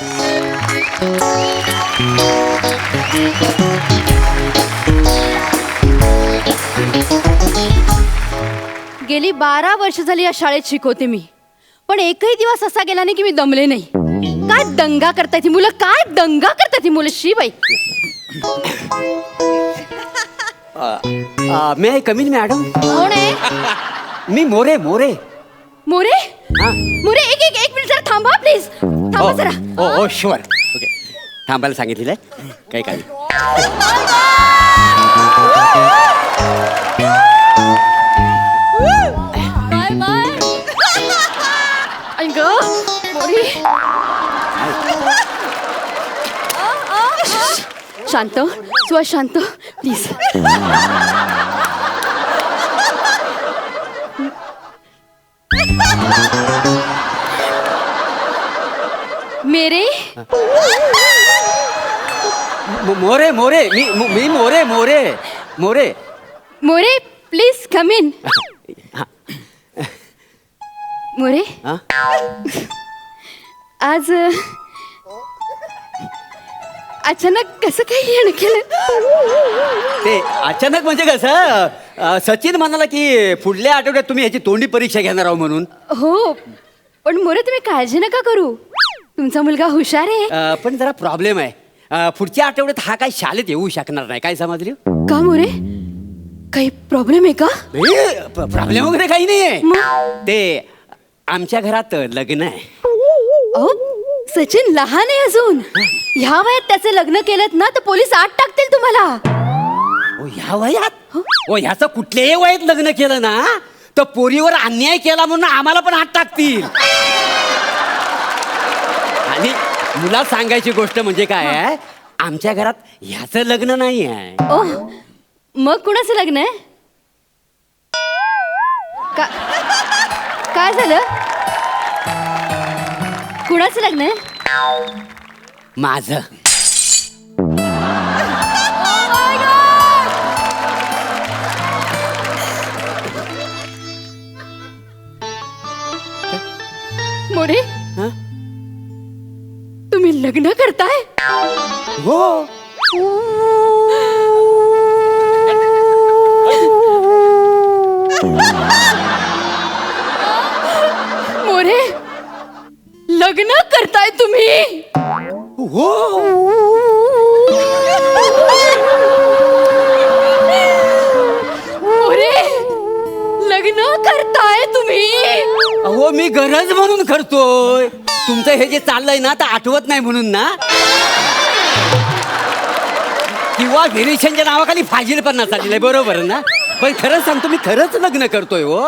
गेली बारा वर्ष झाली या शाळेत शिकवते मी. पण एकही दिवस असा गेला नाही की मी दमले नाही. काय दंगा करताय ती मुलं? काय दंगा करताय ती मुलं? शी बाई. मे आय कमीन मॅडम कोण आहे? मी मोरे मोरे. मोरे? हा. मोरे एक एक एक मिनिट जरा थांबा प्लीज थांबा जरा ओ ओ शुअर ओके थांबायला सांगितलेलं आहे काही काही बाय बाय ऐक मोरी शांत स्व शांत प्लीज मेरे? मो- मोरे मोरे मी मो- मी More More More. More please come in. More? हा? आज अ, अचानक कसं काही येणं केलं? ते अचानक म्हणजे कसं अ, सचिन म्हणाला की पुढल्या आठवड्यात तुम्ही ह्याची तोंडी परीक्षा घेणार आहो म्हणून. हो पण मोरे तुम्ही काळजी नका करू. तुमचा मुलगा हुशार आहे. अ, पण जरा प्रॉब्लेम आहे. अ, पुढच्या आठवड्यात हा काय शाळेत येऊ शकणार नाही काय समजली? का मोरे? काही प्रॉब्लेम आहे का? प्रॉब्लेम वगैरे काही नाहीये. मग ते आमच्या घरात लग्न आहे. अहो सचिन लहान आहे अजून. ह्या वयात त्याचे लग्न केलं ना तर पोलीस आत टाकतील तुम्हाला. ओ ह्या वयात? ओ ह्याचं कुठल्याही वयात लग्न केलं ना तर पोरीवर अन्याय केला म्हणून आम्हाला पण हात टाकतील. मुला सांगायची गोष्ट म्हणजे काय आहे? आमच्या घरात ह्याचं लग्न नाही आहे. ओ मग कुणाचं लग्न आहे? का काय झालं? कुणाचं लग्न आहे? माझं. लग्न करताय? हो. हे जे चाललंय ना तर आठवत नाही म्हणून ना. किंवा व्हेरिएशनच्या नावाखाली फाजील पण चाललेलं आहे बरोबर ना? पण खरंच सांगतो मी खरंच लग्न करतोय हो. O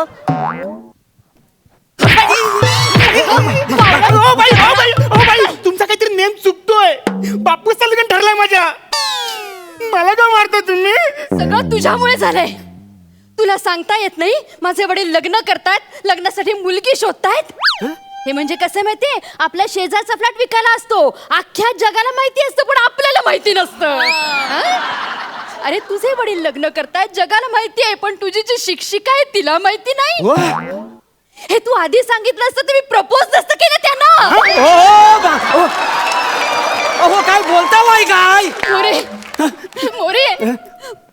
by O by O by तुमचा काहीतरी नेम चुकतोय. बापूचा लग्न ठरलाय माझ्या. मला का मारता तुम्ही? सगळं तुझ्यामुळे झालंय. तुला सांगता येत नाही माझे वडील लग्न करतायत लग्नासाठी मुलगी शोधतायत. हे म्हणजे कसं माहितीये? आपल्या शेजारचा फ्लॅट विकायला असतो. अख्ख्या जगाला माहिती असतं पण आपल्याला माहिती नसतं. हं? अरे तुझे वडील लग्न करतायत जगाला माहिती आहे पण तुझी जी शिक्षिका आहे तिला माहिती नाही. हो हे तू आधी सांगितलं असतं तर मी प्रपोज नसतं केलं त्यांना. ओ, बा- ओ. अहो काय बोलता बाई काय? मोरे मोरे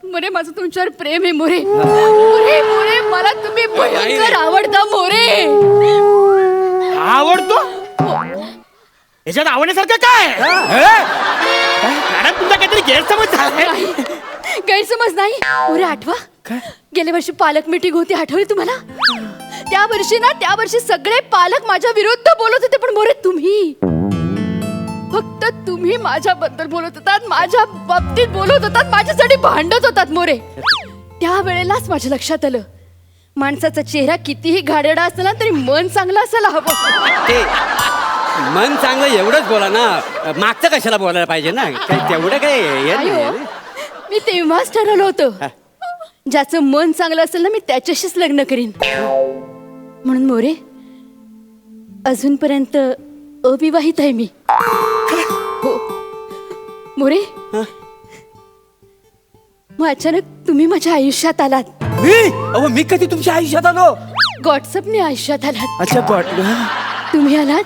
मोरे माझं तुमच्यावर प्रेम आहे मोरे. मोरे मोरे मला तुम्ही याच्यात आवडण्यासारखं काय? मॅडम तुमचा काहीतरी गैरसमज झालाय. नाही, गैरसमज नाही. मोरे आठवा. गेल्या वर्षी पालक मिटिंग होती आठवली तुम्हाला? त्या वर्षी ना त्या वर्षी सगळे पालक माझ्या विरुद्ध बोलत होते पण मोरे तुम्ही. फक्त तुम्ही माझ्याबद्दल बोलत होतात माझ्या बाबतीत बोलत होतात माझ्यासाठी भांडत होतात मोरे. त्या वेळेलाच माझ्या लक्षात आलं. माणसाचा चेहरा कितीही घाणेरडा असला तरी मन चांगलं असायला हवं. मन चांगलं एवढंच बोला ना. मागचं कशाला बोलायला पाहिजे ना? काही तेवढं काय हे नाही. मी तेव्हाच ठरवलं होतं. ज्याचं मन चांगलं असेल ना मी त्याच्याशीच लग्न करीन. म्हणून मोरे अजूनपर्यंत अविवाहित आहे मी. हो. मोरे मग अचानक तुम्ही माझ्या आयुष्यात आलात. मी? अहो मी कधी तुमच्या आयुष्यात आलो? व्हॉट्सअपने आयुष्यात आलात. अच्छा तुम्ही आलात?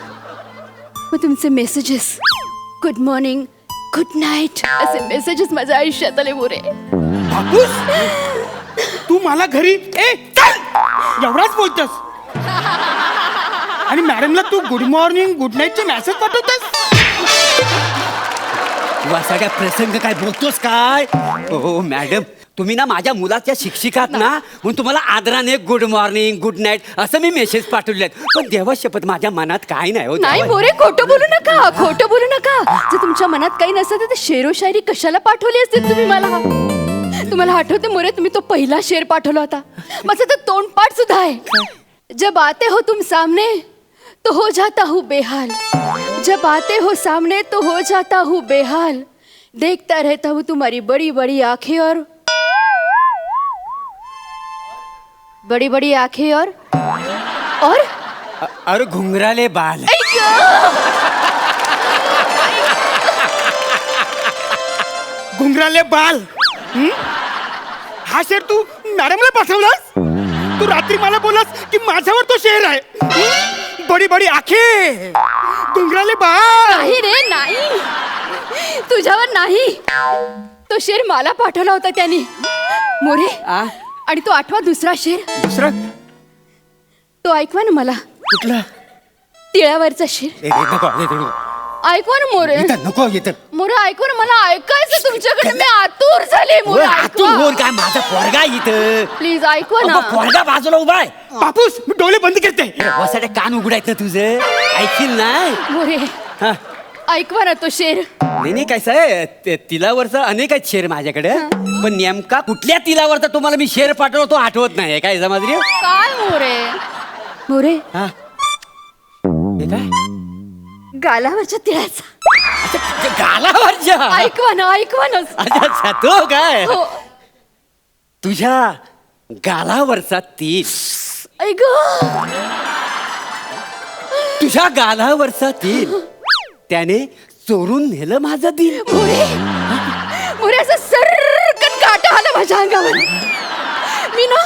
मग तुमचे messages good morning good night असे मेसेजेस माझ्या आयुष्यात आले मोरे. बापूस तू मला घरी ए चल! एवढाच बोलतस. आणि मॅडमला तू गुड मॉर्निंग गुड नाईटचे मेसेज पाठवतस. तू असा काय प्रसंग काय बोलतोस काय? हो मॅडम. तुम्ही ना माझ्या मुलाच्या शिक्षिकात ना म्हणून तुम्हाला आदराने गुड मॉर्निंग गुड नाईट असं मी मेसेज पाठवले पण देवा शपथ माझ्या मनात काय नाही हो नाही देवा. मोरे खोटं बोलू नका खोटं बोलू नका. जर तुमच्या मनात काही नसतं तर ते शेरो शायरी कशाला पाठवली असते तुम्ही मला? तुम्हाला आठवते मोरे तुम्ही तो पहिला शेर पाठवला होता. माझं तर तोंडपाठ सुद्धा आहे. जब आते हो तुम सामने तो हो जाता हूँ बेहाल. जब आते हो सामने तो हो जाता हूँ बेहाल. देखता रहता हूँ तुम्हारी बड़ी बड़ी आंखें और बड़ी बड़ी आंखें और और? अ- अरे घुंगराले बाल। घुंगराले बाल? हं? हा शेर तू मॅडमला पाठवलास तू रात्री मला बोलास की माझ्यावर तो शेर आहे. हं? बडी बडी आखे. घुंगराले बाल. नाही रे नाही. तुझ्यावर नाही. तो शेर मला पाठवला होता त्याने. मोरे आ? आणि तो आठवा दुसरा शेर. दुसरं? तो ऐकवा ना मला. कुठलं? तिळावरचा शेर. ए, ए, नको ए, नको. ऐकवा ना मोरे. इथं नको इथं. मोरे ऐकवा ना मला. ऐकायचं तुमच्याकडे. मी आतुर झाले मोरे आतून काय? माझा पोरगा इथं. प्लीज ऐकवा ना. पोरगा बाजूला उभा आहे. बापूस मी डोळे बंद करते. वसाडे कान उघडायचं तुझं. ऐकील नाही मोरे हा. ऐकवा ना तो शेर. नाही आहे ते तिलावरचा अनेक आहेत शेर माझ्याकडे. पण नेमका कुठल्या तिलावरचा तुम्हाला मी शेर पाठवतो तो आठवत नाही काय जमाद्री? काय मोरे? मोरे? हा. हे काय? गालावरच्या तिळाचा. अच्छा, गालावरच्या? ऐकवा ना ऐकवा ना. अच्छा अच्छा तो काय? हो. तुझ्या गालावरचा तीर ऐक तुझ्या गालावरचा तीर त्याने चोरून नेलं माझं दिल. मोरे मोरे असं सरकन काटा आला माझ्या अंगावर. मी ना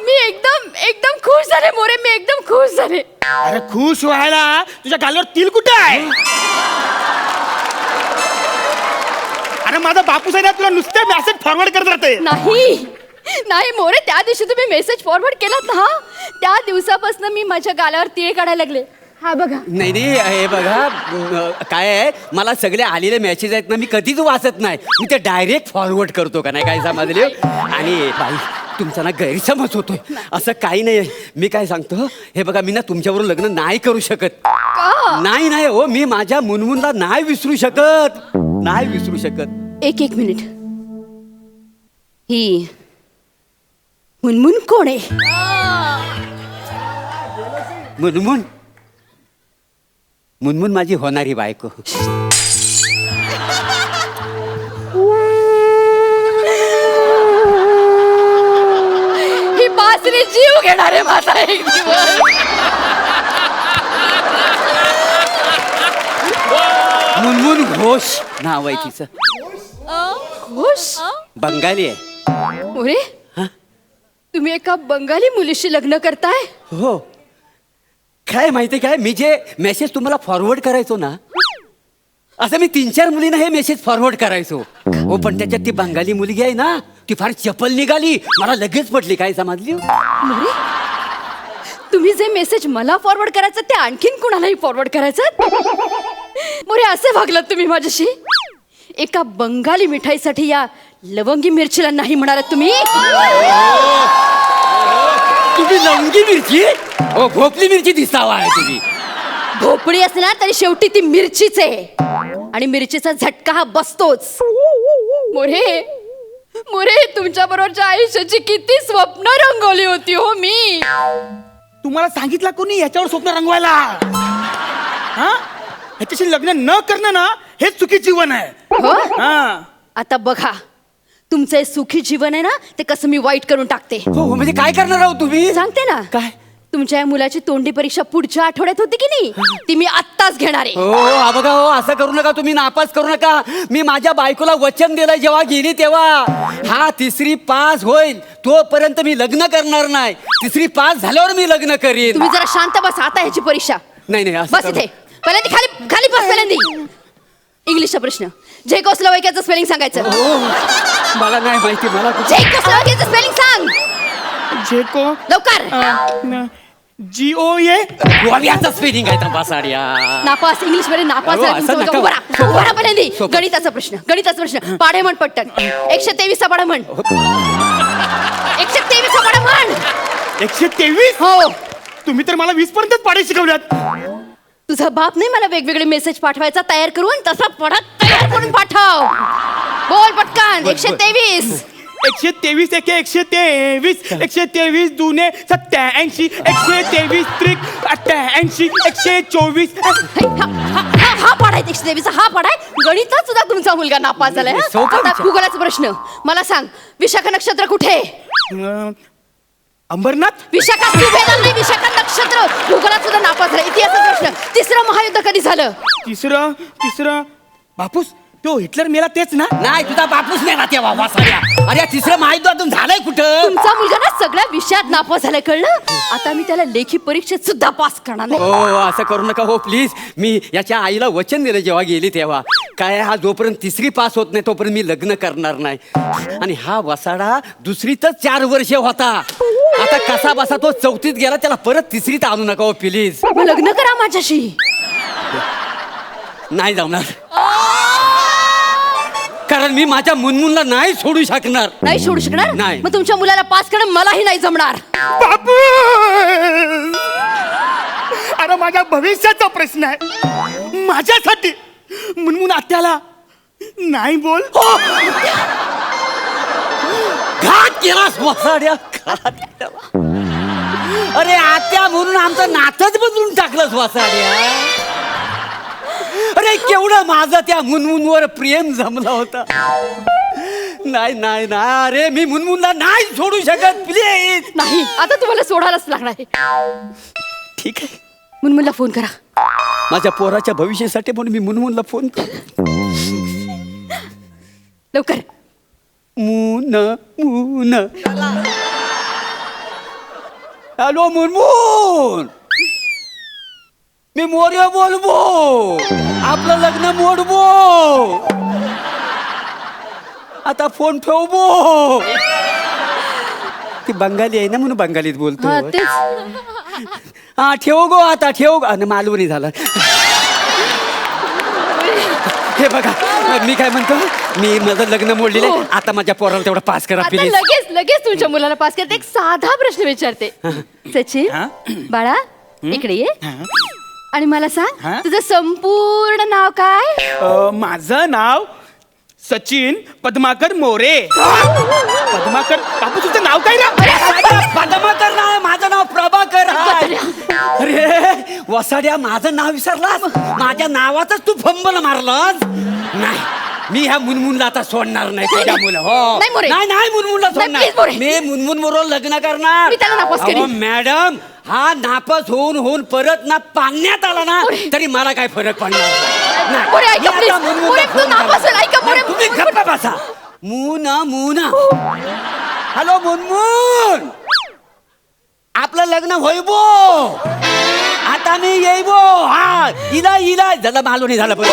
मी एकदम एकदम खुश झाले मोरे मी एकदम खुश झाले. अरे खुश व्हायला? तुझ्या गालावर तिल कुठे आहे? अरे माझा बापूस आहे ना तुला नुसते मेसेज फॉरवर्ड करत राहते. नाही नाही मोरे त्या दिवशी तुम्ही मेसेज फॉरवर्ड केलात ना त्या दिवसापासून मी माझ्या गालावर तिळ काढायला लागले. हा बघा. नाही नाही हे बघा अं, काय आहे? मला सगळे आलेले मेसेज आहेत ना मी कधीच वाचत नाही. मी ते डायरेक्ट फॉरवर्ड करतो का नाही काय समजले? आणि बाई तुमचा ना गैरसमज होतोय. असं काही नाही मी काय सांगतो? हे बघा मी ना तुमच्याबरोबर लग्न नाही करू शकत. नाही नाही हो मी माझ्या मुनमुनला नाही विसरू शकत. नाही विसरू शकत. एक एक मिनिट. ही मुनमुन कोण आहे? मुनमुन? मुनमुन माझी होणारी बायको. ही बासरी जीव घेणार आहे माझा एक दिवस. मुनमुन घोष नाव आहे तिचं. खुश बंगाली आहे. हा? तुम्ही एका बंगाली मुलीशी लग्न करताय? हो. काय माहिती काय? मी जे मेसेज तुम्हाला फॉरवर्ड करायचो ना असं मी तीन चार मुलींना हे मेसेज फॉरवर्ड करायचो. हो पण त्याच्यात ती बंगाली मुलगी आहे ना ती फार चपल निघाली. मला लगेच पटली. काय समजली मोरे तुम्ही जे मेसेज मला फॉरवर्ड करायचं ते आणखीन कुणालाही फॉरवर्ड करायचं? मोरे असे वागलात तुम्ही माझ्याशी? एका बंगाली मिठाईसाठी या लवंगी मिरचीला नाही म्हणालात तुम्ही? तुम्ही लवंगी मिरची? हो भोपली मिरची दिसावा आहे तुम्ही. भोपळी असणार तरी शेवटी ती मिरचीच आहे. आणि मिरचीचा झटका हा बसतोच. मोरे मोरे तुमच्या बरोबरच्या आयुष्याची किती स्वप्न रंगवली होती हो मी. तुम्हाला सांगितलं कोणी याच्यावर स्वप्न रंगवायला? हा? ह्याच्याशी लग्न न करणं ना हेच चुकी जीवन आहे. हो? हा. आता बघा. तुमचं हे सुखी जीवन आहे ना ते कसं मी वाईट करून टाकते. हो हो, म्हणजे काय करणार आहोत तुम्ही? सांगते ना. काय? तुमच्या या मुलाची तोंडी परीक्षा पुढच्या आठवड्यात होती की नाही? ती मी आत्ताच घेणार आहे. हो हो, हा बघा हो असं करू नका तुम्ही नापास करू नका. मी माझ्या बायकोला वचन दिलं जेव्हा गेली तेव्हा. हा तिसरी पास होईल तोपर्यंत मी लग्न करणार नाही. तिसरी पास झाल्यावर मी लग्न करीन. तुम्ही जरा शांत बसा आता ह्याची परीक्षा. नाही नाही असं बस करू- इथे. पहिल्यांदा खाली खाली बस पहिल्यांदा. इंग्लिशचा प्रश्न. झेकोस्लोवाकियाचं स्पेलिंग सांगायचं. हो. मला नाही माहिती मला कुठे. स्पेलिंग सांग. झेको लवकर. जी ओ ए गोव्याचा स्पेलिंग आहे तपासाड्या नापास इंग्लिशमध्ये नापास अहो, झाला असं तुमचा मुलगा. नका. उभा राहा. उभा राहा पहिल्यांदा सोपं. गणिताचा प्रश्न गणिताचा प्रश्न. पाढे म्हण पट्टन एकशे तेवीसचा पाढा म्हण. एकशे तेवीसचा पाढा म्हण. एकशे तेवीस? हो. तुम्ही तर मला वीस पर्यंतच पाडे शिकवल्यात. तुझा बाप नाही मला वेगवेगळे मेसेज पाठवायचा तयार करून तसा पढा तयार करून पाठव. बोल पटकन एकशे तेवीस. एकशे तेवीस एके एकशे तेवीस एकशे तेवीस दुने सत्याऐंशी एकशे तेवीस त्रिक अठ्ठ्याऐंशी एकशे चोवीस. है, हा हा- हा- हा पाढाय एकशे तेवीस हा पाढाय गणितात सुद्धा तुमचा मुलगा नापास झालाय हा? आता. भूगोलाचा प्रश्न. मला सांग विशाखा नक्षत्र कुठे? अं, अंबरनाथ? विशाखा सुभेदार नाही विशाखा नक्षत्र. भूगोलात सुद्धा नापास झाला. इतिहासाचा प्रश्न. तिसरं महायुद्ध कधी झालं? तिसरं तिसरं. बापूस तो हिटलर मेला तेच ना? नाही तुझा बापूस नाही ना तेव्हा वासाड्या अरे तिसरं महायुद्ध अजून झालंय कुठं? तुमचा मुलगा ना सगळ्या विषयात नापास झालाय कळलं? आता मी त्याला लेखी परीक्षेत सुद्धा पास करणार नाही. हो असं करू नका हो प्लीज मी याच्या आईला वचन दिलं जेव्हा गेली तेव्हा. काय हा जोपर्यंत तिसरी पास होत नाही तोपर्यंत मी लग्न करणार नाही. आणि हा वसाडा दुसरीतच चार वर्ष होता. आता कसा बसा तो चौथीत गेला त्याला परत तिसरीत आणू नका हो प्लीज मग लग्न करा माझ्याशी. नाही जमणार. कारण मी माझ्या मुनमुनला नाही सोडू शकणार. नाही सोडू शकणार? नाही. मग तुमच्या मुलाला पास करणं मलाही नाही जमणार. बापू! अरे माझ्या भविष्याचा प्रश्न आहे. माझ्यासाठी मुनमुन आत्याला नाही बोल. घात केलास वसाड्या. अरे आत्या म्हणून आमचं नातच बदलून टाकलंस वसाड्या अरे केवढं माझं त्या मुनमुनवर प्रेम जमला होता. नाही नाही नाही अरे मी मुनमुनला नाही सोडू शकत प्लीज नाही आता तुम्हाला सोडायलाच लागणार आहे. ठीक आहे. मुनमुनला फोन करा. माझ्या पोराच्या भविष्यासाठी म्हणून मी मुनमुनला फोन करतो लवकर. मुन मुन. हॅलो मुनमुन मी मोर्य बोलबो! आपलं लग्न मोडबो! आता फोन ठेवबो! ती बंगाली आहे ना म्हणून बंगालीत बोलतो हा तेच. हा ठेव गो आता ठेव गो. आणि मालवणी झालं. हे बघा मी काय म्हणतो मी माझं लग्न मोडलेलं आहे. हो. आता माझ्या पोराला तेवढं पास करा आता प्लीज लगेच लगेच तुमच्या मुलाला पास करते एक साधा प्रश्न विचारते हा? सचिन बाळा इकडे ये हा? आणि मला सांग हा? तुझं संपूर्ण नाव काय अं, माझं नाव सचिन पद्माकर मोरे पद्माकर बापू तुझं नाव काय ना पदमाकर नाव माझं नाव प्रभाकर आहे. अरे वसाड्या माझं नाव विसरलास माझ्या नावातच तू फंबल मारलास नाही मी ह्या मुनमुनला आता सोडणार नाही तुझ्या मुलं हो नाही, मोरे. नाही नाही मुनमुनला नाही, please, मोरे. सोडणार मी मुनमुन बरोबर लग्न करणार मी त्याला नापास अहो, करीन. मॅडम हा नापास होऊन होऊन परत ना पाण्यात आला ना. तरी मला काय फरक पडणार नाही. मोरे, ऐका, मी आता please. मुनमुनला मोरे, तू फोन नापास करणार. होईल, ऐका, मोरे. नाही, तुम्ही गप्प बसा मुना मुना हॅलो मुनमुन आपलं लग्न होईबो आता मी येईबो हा इला इला झालं मालवणी झालं पण